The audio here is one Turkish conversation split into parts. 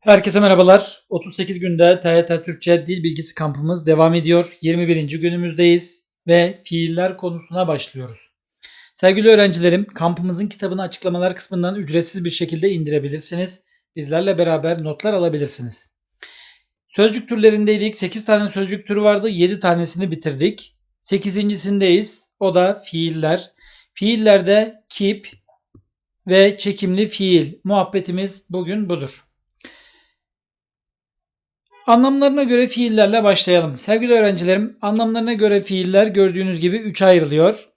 Herkese merhabalar. 38 günde TYT Türkçe Dil Bilgisi kampımız devam ediyor. 21. günümüzdeyiz ve fiiller konusuna başlıyoruz. Sevgili öğrencilerim, kampımızın kitabını açıklamalar kısmından ücretsiz bir şekilde indirebilirsiniz. Bizlerle beraber notlar alabilirsiniz. Sözcük türlerindeydik. 8 tane sözcük türü vardı. 7 tanesini bitirdik. 8.sindeyiz. O da fiiller. Fiillerde keep ve çekimli fiil. Muhabbetimiz bugün budur. Anlamlarına göre fiillerle başlayalım. Sevgili öğrencilerim, anlamlarına göre fiiller gördüğünüz gibi 3 ayrılıyor.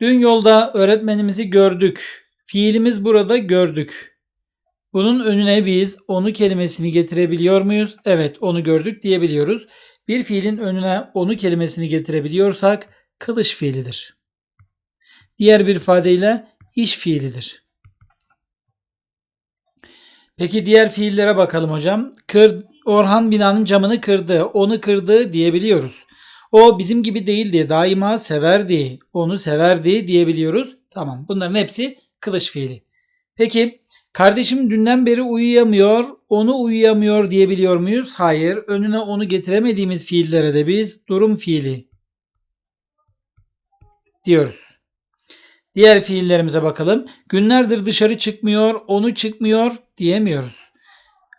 Dün yolda öğretmenimizi gördük. Fiilimiz burada gördük. Bunun önüne biz onu kelimesini getirebiliyor muyuz? Evet, onu gördük diyebiliyoruz. Bir fiilin önüne onu kelimesini getirebiliyorsak kılış fiilidir. Diğer bir ifadeyle iş fiilidir. Peki diğer fiillere bakalım hocam. Kır, Orhan binanın camını kırdı, onu kırdı diyebiliyoruz. O bizim gibi değildi, daima severdi, onu severdi diyebiliyoruz. Tamam bunların hepsi kılıç fiili. Peki kardeşim dünden beri uyuyamıyor, onu uyuyamıyor diyebiliyor muyuz? Hayır. Önüne onu getiremediğimiz fiillere de biz durum fiili diyoruz. Diğer fiillerimize bakalım. Günlerdir dışarı çıkmıyor, onu çıkmıyor diyemiyoruz.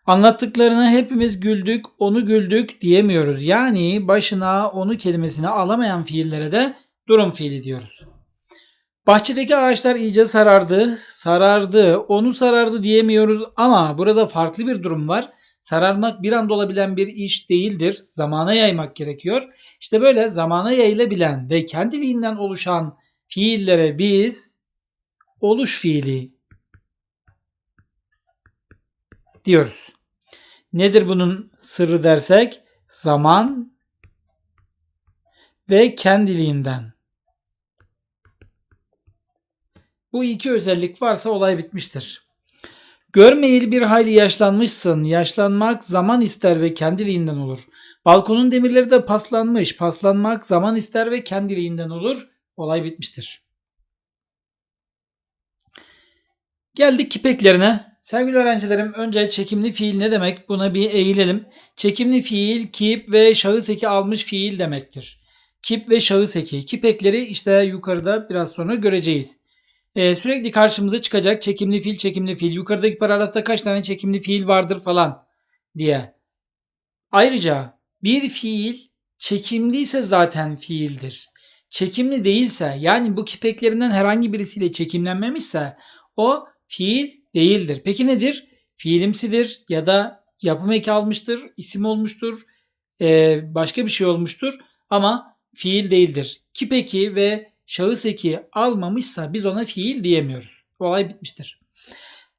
Anlattıklarına hepimiz güldük, onu güldük diyemiyoruz. Yani başına onu kelimesini alamayan fiillere de durum fiili diyoruz. Bahçedeki ağaçlar iyice sarardı, sarardı, onu sarardı diyemiyoruz ama burada farklı bir durum var. Sararmak bir anda olabilen bir iş değildir. Zamana yaymak gerekiyor. İşte böyle zamana yayılabilen ve kendiliğinden oluşan fiillere biz oluş fiili diyoruz. Nedir bunun sırrı dersek? Zaman ve kendiliğinden. Bu iki özellik varsa olay bitmiştir. Görmeyeli bir hayli yaşlanmışsın. Yaşlanmak zaman ister ve kendiliğinden olur. Balkonun demirleri de paslanmış. Paslanmak zaman ister ve kendiliğinden olur. Olay bitmiştir. Geldik kipeklerine. Sevgili öğrencilerim önce çekimli fiil ne demek? Buna bir eğilelim. Çekimli fiil kip ve şahıs eki almış fiil demektir. Kip ve şahıs eki. Kipekleri işte yukarıda biraz sonra göreceğiz. Ee, sürekli karşımıza çıkacak çekimli fiil çekimli fiil. Yukarıdaki paragrafta kaç tane çekimli fiil vardır falan diye. Ayrıca bir fiil çekimliyse zaten fiildir. Çekimli değilse yani bu kipeklerinden herhangi birisiyle çekimlenmemişse o fiil değildir. Peki nedir? Fiilimsidir ya da yapım eki almıştır, isim olmuştur, ee, başka bir şey olmuştur ama fiil değildir. Kip eki ve şahıs eki almamışsa biz ona fiil diyemiyoruz. Olay bitmiştir.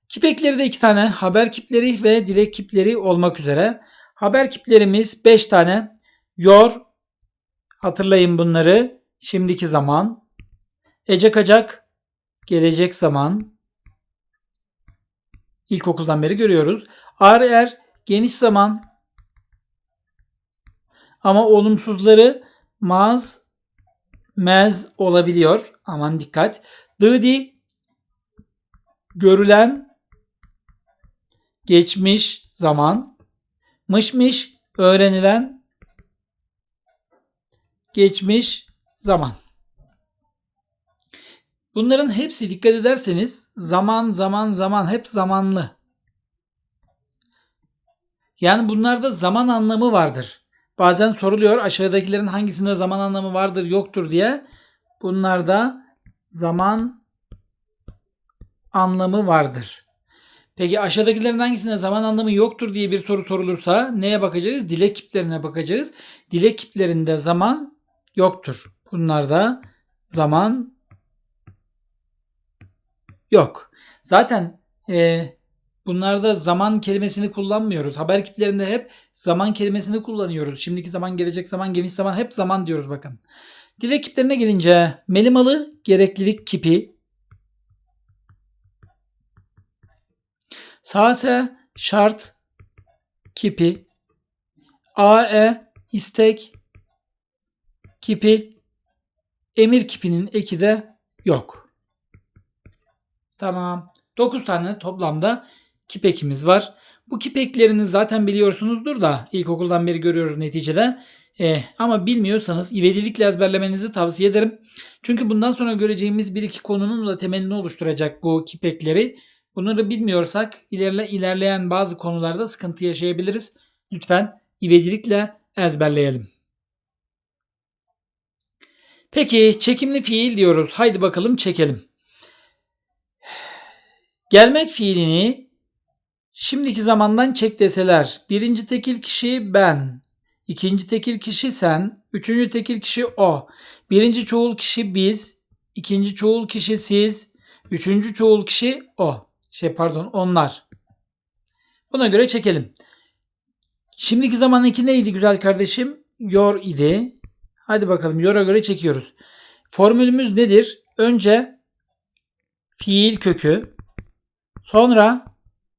Kip ekleri de iki tane haber kipleri ve dilek kipleri olmak üzere. Haber kiplerimiz 5 tane. Yor, hatırlayın bunları. Şimdiki zaman. Ecek acak, gelecek zaman. İlkokuldan beri görüyoruz. Ar er, geniş zaman. Ama olumsuzları maz, mez olabiliyor. Aman dikkat. Dıdi, görülen, geçmiş zaman. Mışmış, öğrenilen, geçmiş zaman. Bunların hepsi dikkat ederseniz zaman zaman zaman hep zamanlı. Yani bunlarda zaman anlamı vardır. Bazen soruluyor aşağıdakilerin hangisinde zaman anlamı vardır yoktur diye. Bunlarda zaman anlamı vardır. Peki aşağıdakilerin hangisinde zaman anlamı yoktur diye bir soru sorulursa neye bakacağız? Dilek kiplerine bakacağız. Dilek kiplerinde zaman yoktur. Bunlarda zaman yok. Zaten e, bunlarda zaman kelimesini kullanmıyoruz. Haber kiplerinde hep zaman kelimesini kullanıyoruz. Şimdiki zaman, gelecek zaman, geniş zaman hep zaman diyoruz bakın. Dilek kiplerine gelince melimalı gereklilik kipi Sase şart kipi AE istek kipi emir kipinin eki de yok. Tamam. 9 tane toplamda kip ekimiz var. Bu kip eklerini zaten biliyorsunuzdur da ilkokuldan beri görüyoruz neticede. Eh, ama bilmiyorsanız ivedilikle ezberlemenizi tavsiye ederim. Çünkü bundan sonra göreceğimiz bir iki konunun da temelini oluşturacak bu kip ekleri. Bunları bilmiyorsak ilerle, ilerleyen bazı konularda sıkıntı yaşayabiliriz. Lütfen ivedilikle ezberleyelim. Peki çekimli fiil diyoruz. Haydi bakalım çekelim. Gelmek fiilini şimdiki zamandan çek deseler. Birinci tekil kişi ben. ikinci tekil kişi sen. Üçüncü tekil kişi o. Birinci çoğul kişi biz. ikinci çoğul kişi siz. Üçüncü çoğul kişi o. Şey pardon onlar. Buna göre çekelim. Şimdiki zamandaki neydi güzel kardeşim? Your idi. Hadi bakalım yor'a göre çekiyoruz. Formülümüz nedir? Önce fiil kökü, sonra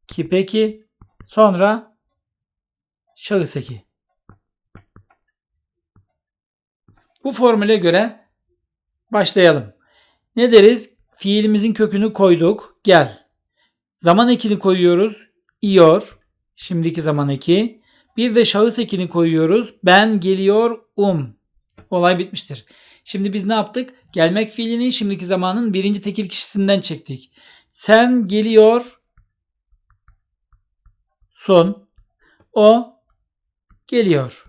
kipeki, sonra şahıs eki. Bu formüle göre başlayalım. Ne deriz? Fiilimizin kökünü koyduk. Gel. Zaman ekini koyuyoruz. İyor. Şimdiki zaman eki. Bir de şahıs ekini koyuyoruz. Ben geliyor um. Olay bitmiştir. Şimdi biz ne yaptık? Gelmek fiilini şimdiki zamanın birinci tekil kişisinden çektik. Sen geliyor son. O geliyor.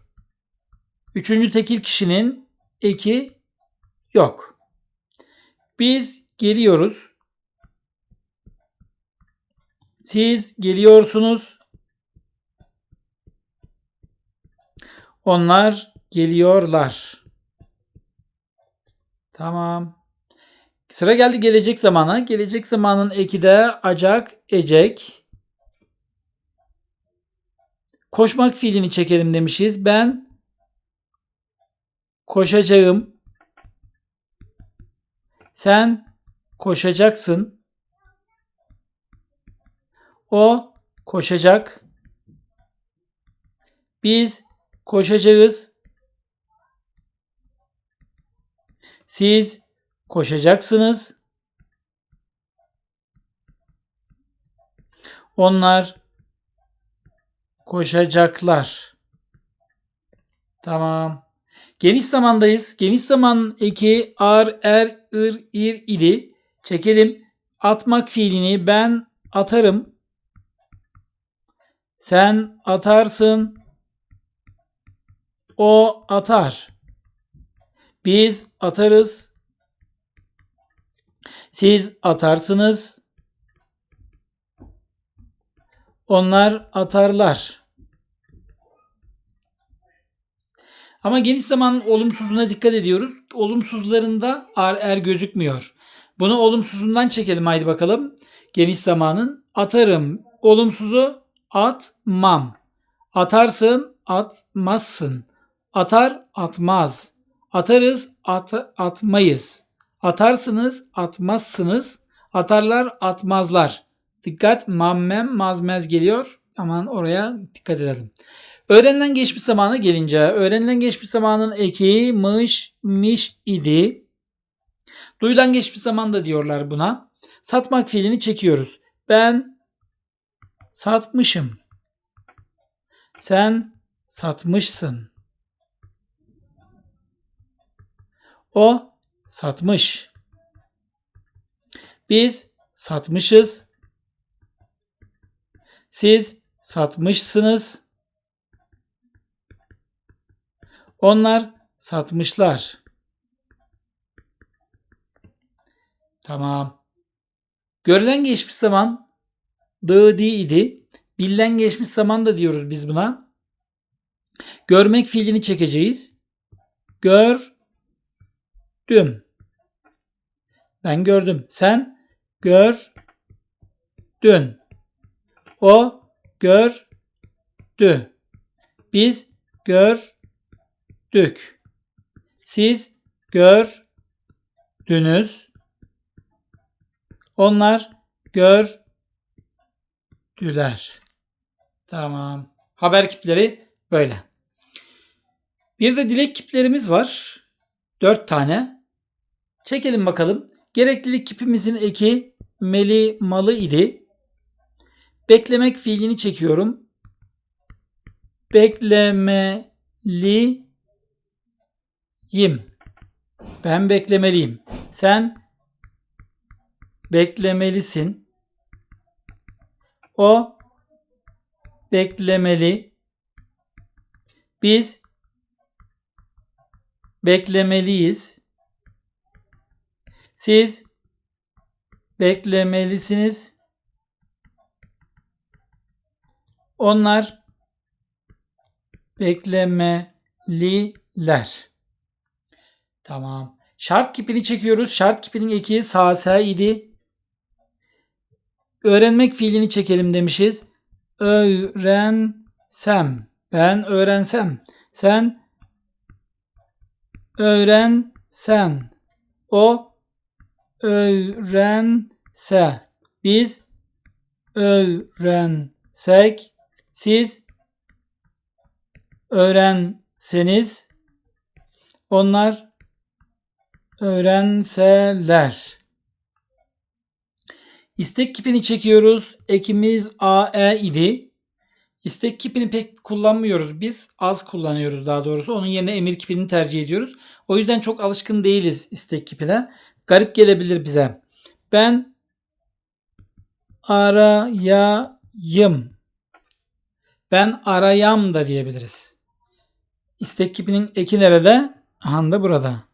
Üçüncü tekil kişinin eki yok. Biz geliyoruz. Siz geliyorsunuz. Onlar geliyorlar. Tamam. Sıra geldi gelecek zamana. Gelecek zamanın eki de acak, ecek. Koşmak fiilini çekelim demişiz. Ben koşacağım. Sen koşacaksın. O koşacak. Biz koşacağız. Siz koşacaksınız. Onlar koşacaklar. Tamam. Geniş zamandayız. Geniş zaman eki ar, er, ır, ir idi. Çekelim. Atmak fiilini ben atarım. Sen atarsın. O atar. Biz atarız. Siz atarsınız. Onlar atarlar. Ama geniş zaman olumsuzluğuna dikkat ediyoruz. Olumsuzlarında ar er gözükmüyor. Bunu olumsuzundan çekelim haydi bakalım. Geniş zamanın atarım. Olumsuzu atmam. Atarsın atmazsın. Atar atmaz. Atarız at, atmayız. Atarsınız atmazsınız. Atarlar atmazlar. Dikkat mammem mazmez geliyor. Aman oraya dikkat edelim. Öğrenilen geçmiş zamana gelince öğrenilen geçmiş zamanın eki mış miş idi. Duyulan geçmiş zaman da diyorlar buna. Satmak fiilini çekiyoruz. Ben satmışım. Sen satmışsın. O satmış. Biz satmışız. Siz satmışsınız. Onlar satmışlar. Tamam. Görülen geçmiş zaman dı di idi. Bilinen geçmiş zaman da diyoruz biz buna. Görmek fiilini çekeceğiz. Gör Düm. Ben gördüm. Sen gör dün. O gördü. Biz gördük. Siz gördünüz. Onlar gördüler. Tamam. Haber kipleri böyle. Bir de dilek kiplerimiz var. Dört tane. Çekelim bakalım. Gereklilik kipimizin eki meli malı idi. Beklemek fiilini çekiyorum. Beklemeliyim. Ben beklemeliyim. Sen beklemelisin. O beklemeli. Biz beklemeliyiz. Siz beklemelisiniz. Onlar beklemeliler. Tamam. Şart kipini çekiyoruz. Şart kipinin eki sağ idi. Öğrenmek fiilini çekelim demişiz. Öğrensem. Ben öğrensem. Sen öğrensen. O öğrense. Biz öğrensek. Siz öğrenseniz. Onlar öğrenseler. İstek kipini çekiyoruz. Ekimiz AE idi. İstek kipini pek kullanmıyoruz. Biz az kullanıyoruz daha doğrusu. Onun yerine emir kipini tercih ediyoruz. O yüzden çok alışkın değiliz istek kipine. Garip gelebilir bize. Ben arayayım. Ben arayam da diyebiliriz. İstek kipinin eki nerede? Aha da burada.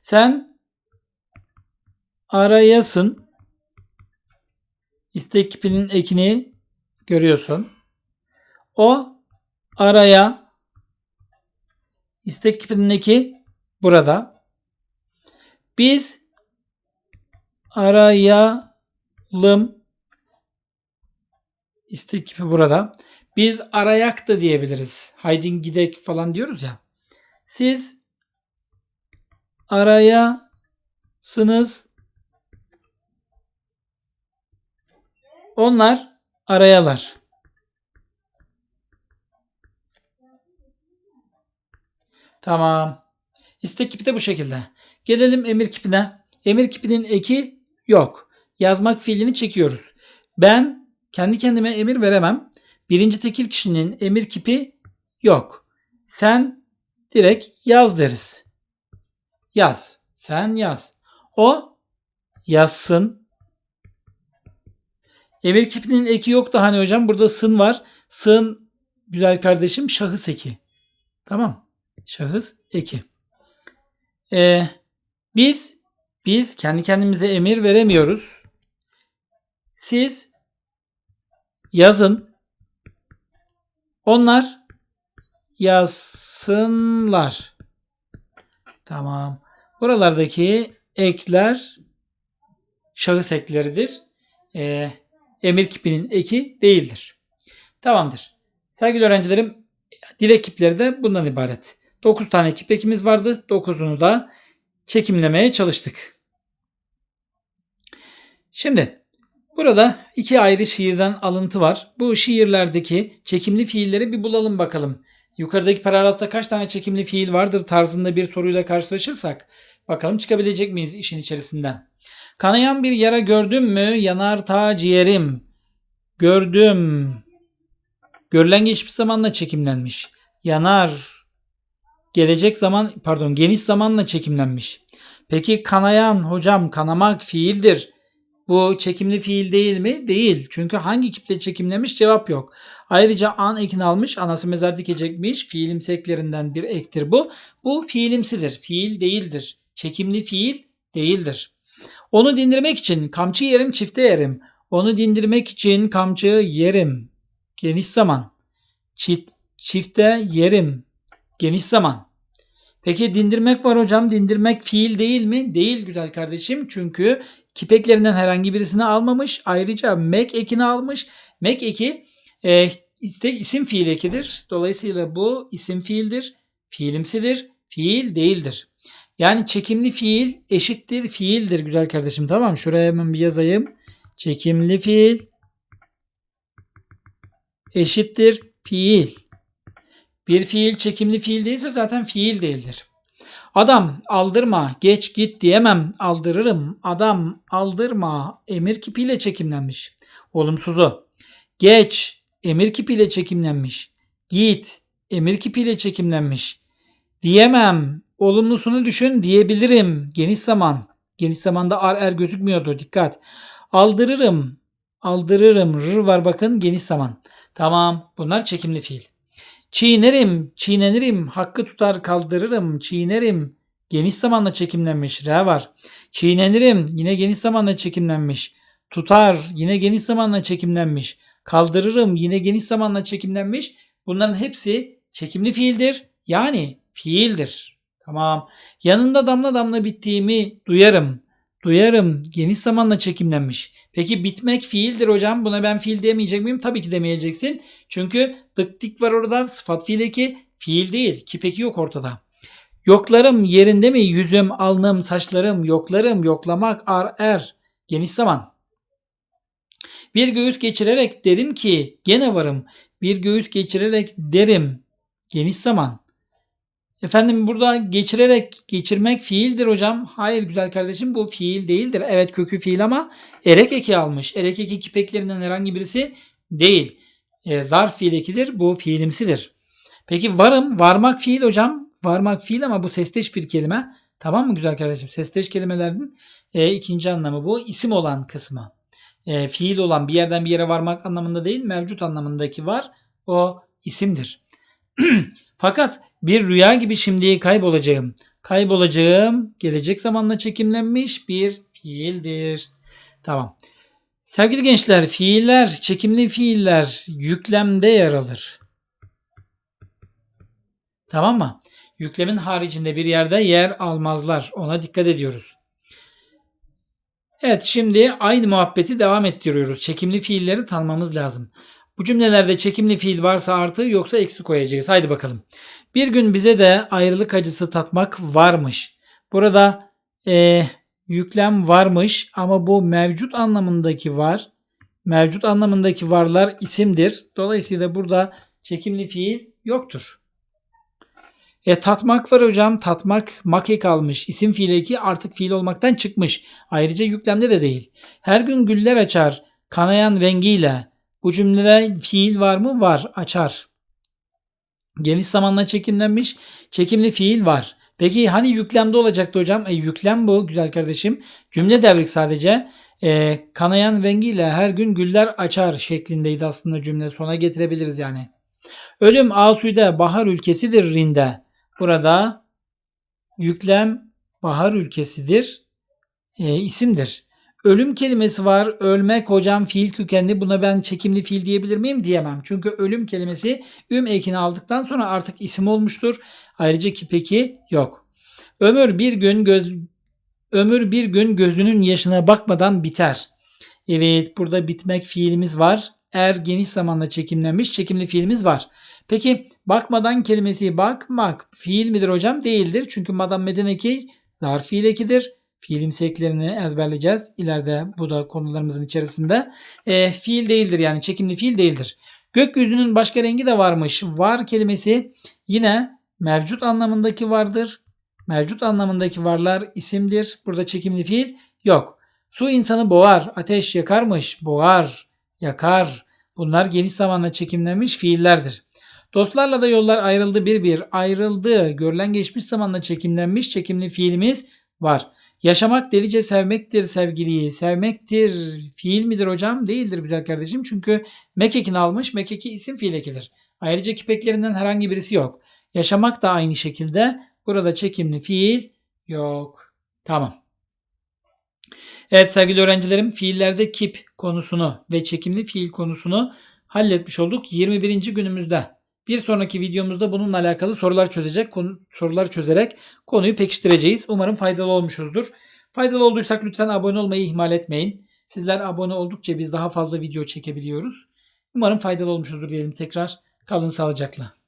Sen arayasın. İstek kipinin ekini görüyorsun. O araya istek kipinin burada. Biz arayalım istek kipi burada. Biz arayak da diyebiliriz. Haydin gidek falan diyoruz ya. Siz arayasınız. Onlar arayalar. Tamam. İstek kipi de bu şekilde. Gelelim emir kipine. Emir kipinin eki yok. Yazmak fiilini çekiyoruz. Ben kendi kendime emir veremem. Birinci tekil kişinin emir kipi yok. Sen direkt yaz deriz. Yaz. Sen yaz. O yazsın. Emir kipinin eki yok da hani hocam burada sın var. Sın güzel kardeşim şahıs eki. Tamam. Şahıs eki. Ee, biz biz kendi kendimize emir veremiyoruz. Siz yazın. Onlar yazsınlar. Tamam. Buralardaki ekler şahıs ekleridir. Ee, emir kipinin eki değildir. Tamamdır. Sevgili öğrencilerim dil ekipleri de bundan ibaret. 9 tane ekip ekimiz vardı. 9'unu da çekimlemeye çalıştık. Şimdi burada iki ayrı şiirden alıntı var. Bu şiirlerdeki çekimli fiilleri bir bulalım bakalım. Yukarıdaki paragrafta kaç tane çekimli fiil vardır tarzında bir soruyla karşılaşırsak bakalım çıkabilecek miyiz işin içerisinden. Kanayan bir yara gördüm mü yanar ta ciğerim. Gördüm. Görülen geçmiş zamanla çekimlenmiş. Yanar. Gelecek zaman pardon geniş zamanla çekimlenmiş. Peki kanayan hocam kanamak fiildir. Bu çekimli fiil değil mi? Değil. Çünkü hangi kiple çekimlemiş cevap yok. Ayrıca an ekini almış anası mezar dikecekmiş. Fiilimsi eklerinden bir ektir bu. Bu fiilimsidir. Fiil değildir. Çekimli fiil değildir. Onu dindirmek için kamçı yerim çifte yerim. Onu dindirmek için kamçı yerim. Geniş zaman. Çift, çifte yerim. Geniş zaman. Peki dindirmek var hocam. Dindirmek fiil değil mi? Değil güzel kardeşim. Çünkü kipeklerinden herhangi birisini almamış. Ayrıca mek ekini almış. Mek eki e, işte isim fiil ekidir. Dolayısıyla bu isim fiildir. Fiilimsidir. Fiil değildir. Yani çekimli fiil eşittir fiildir güzel kardeşim. Tamam şuraya hemen bir yazayım. Çekimli fiil eşittir fiil. Bir fiil çekimli fiil değilse zaten fiil değildir. Adam aldırma geç git diyemem aldırırım. Adam aldırma emir kipiyle çekimlenmiş. Olumsuzu. Geç emir kipiyle çekimlenmiş. Git emir kipiyle çekimlenmiş. Diyemem olumlusunu düşün diyebilirim. Geniş zaman. Geniş zamanda ar er gözükmüyordu dikkat. Aldırırım. Aldırırım. Rır var bakın geniş zaman. Tamam bunlar çekimli fiil. Çiğnerim, çiğnenirim, hakkı tutar kaldırırım, çiğnerim. Geniş zamanla çekimlenmiş. R var. Çiğnenirim, yine geniş zamanla çekimlenmiş. Tutar, yine geniş zamanla çekimlenmiş. Kaldırırım, yine geniş zamanla çekimlenmiş. Bunların hepsi çekimli fiildir. Yani fiildir. Tamam. Yanında damla damla bittiğimi duyarım. Duyarım. Geniş zamanla çekimlenmiş. Peki bitmek fiildir hocam. Buna ben fiil demeyecek miyim? Tabii ki demeyeceksin. Çünkü dık dik var orada. Sıfat fiil eki. Fiil değil. Kipeki yok ortada. Yoklarım yerinde mi? Yüzüm, alnım, saçlarım, yoklarım, yoklamak, ar, er. Geniş zaman. Bir göğüs geçirerek derim ki gene varım. Bir göğüs geçirerek derim. Geniş zaman. Efendim burada geçirerek geçirmek fiildir hocam. Hayır güzel kardeşim bu fiil değildir. Evet kökü fiil ama erek eki almış. Erek eki kipeklerinden herhangi birisi değil. E, zarf fiil ekidir. Bu fiilimsidir. Peki varım. Varmak fiil hocam. Varmak fiil ama bu sesteş bir kelime. Tamam mı güzel kardeşim? Sesteş kelimelerin e, ikinci anlamı bu. isim olan kısmı. E, fiil olan bir yerden bir yere varmak anlamında değil mevcut anlamındaki var. O isimdir. Fakat bir rüya gibi şimdi kaybolacağım. Kaybolacağım gelecek zamanla çekimlenmiş bir fiildir. Tamam. Sevgili gençler fiiller, çekimli fiiller yüklemde yer alır. Tamam mı? Yüklemin haricinde bir yerde yer almazlar. Ona dikkat ediyoruz. Evet şimdi aynı muhabbeti devam ettiriyoruz. Çekimli fiilleri tanımamız lazım. Bu cümlelerde çekimli fiil varsa artı yoksa eksi koyacağız. Haydi bakalım. Bir gün bize de ayrılık acısı tatmak varmış. Burada e, yüklem varmış ama bu mevcut anlamındaki var. Mevcut anlamındaki varlar isimdir. Dolayısıyla burada çekimli fiil yoktur. E, tatmak var hocam. Tatmak make kalmış. İsim fiil eki artık fiil olmaktan çıkmış. Ayrıca yüklemde de değil. Her gün güller açar. Kanayan rengiyle. Bu cümlede fiil var mı? Var. Açar. Geniş zamanla çekimlenmiş. Çekimli fiil var. Peki hani yüklemde olacaktı hocam? E, yüklem bu güzel kardeşim. Cümle devrik sadece. E, kanayan rengiyle her gün güller açar şeklindeydi aslında cümle. Sona getirebiliriz yani. Ölüm Asude bahar ülkesidir Rinde. Burada yüklem bahar ülkesidir. E, isimdir. Ölüm kelimesi var. Ölmek hocam fiil kökenli. Buna ben çekimli fiil diyebilir miyim? Diyemem. Çünkü ölüm kelimesi üm ekini aldıktan sonra artık isim olmuştur. Ayrıca ki peki yok. Ömür bir gün göz ömür bir gün gözünün yaşına bakmadan biter. Evet burada bitmek fiilimiz var. Er geniş zamanla çekimlenmiş çekimli fiilimiz var. Peki bakmadan kelimesi bakmak fiil midir hocam? Değildir. Çünkü madam medeneki zarf fiil ekidir fiilimsi eklerini ezberleyeceğiz. İleride bu da konularımızın içerisinde. E, fiil değildir yani çekimli fiil değildir. Gökyüzünün başka rengi de varmış. Var kelimesi yine mevcut anlamındaki vardır. Mevcut anlamındaki varlar isimdir. Burada çekimli fiil yok. Su insanı boğar, ateş yakarmış, boğar, yakar. Bunlar geniş zamanla çekimlenmiş fiillerdir. Dostlarla da yollar ayrıldı bir bir. Ayrıldı. Görülen geçmiş zamanla çekimlenmiş çekimli fiilimiz var. Yaşamak delice sevmektir sevgiliyi. Sevmektir fiil midir hocam? Değildir güzel kardeşim. Çünkü mekekini almış. Mekeki isim fiil ekidir. Ayrıca kipeklerinden herhangi birisi yok. Yaşamak da aynı şekilde. Burada çekimli fiil yok. Tamam. Evet sevgili öğrencilerim fiillerde kip konusunu ve çekimli fiil konusunu halletmiş olduk 21. günümüzde. Bir sonraki videomuzda bununla alakalı sorular çözecek, konu, sorular çözerek konuyu pekiştireceğiz. Umarım faydalı olmuşuzdur. Faydalı olduysak lütfen abone olmayı ihmal etmeyin. Sizler abone oldukça biz daha fazla video çekebiliyoruz. Umarım faydalı olmuşuzdur diyelim tekrar. Kalın sağlıcakla.